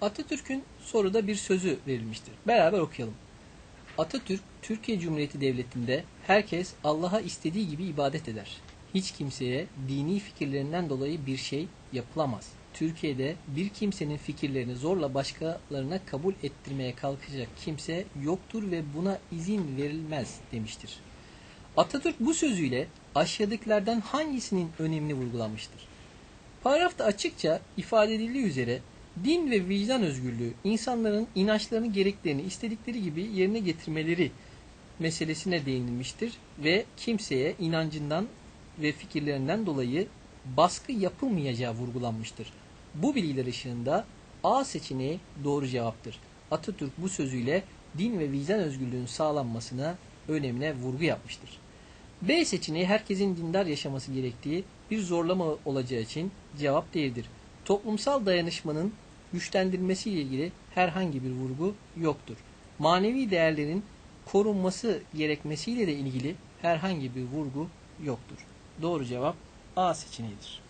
Atatürk'ün soruda bir sözü verilmiştir. Beraber okuyalım. Atatürk, Türkiye Cumhuriyeti Devleti'nde herkes Allah'a istediği gibi ibadet eder. Hiç kimseye dini fikirlerinden dolayı bir şey yapılamaz. Türkiye'de bir kimsenin fikirlerini zorla başkalarına kabul ettirmeye kalkacak kimse yoktur ve buna izin verilmez demiştir. Atatürk bu sözüyle aşağıdakilerden hangisinin önemini vurgulamıştır? Paragrafta açıkça ifade edildiği üzere din ve vicdan özgürlüğü insanların inançlarını gereklerini istedikleri gibi yerine getirmeleri meselesine değinilmiştir ve kimseye inancından ve fikirlerinden dolayı baskı yapılmayacağı vurgulanmıştır. Bu bilgiler ışığında A seçeneği doğru cevaptır. Atatürk bu sözüyle din ve vicdan özgürlüğünün sağlanmasına önemine vurgu yapmıştır. B seçeneği herkesin dindar yaşaması gerektiği bir zorlama olacağı için cevap değildir. Toplumsal dayanışmanın güçlendirilmesiyle ilgili herhangi bir vurgu yoktur. Manevi değerlerin korunması gerekmesiyle de ilgili herhangi bir vurgu yoktur. Doğru cevap A seçeneğidir.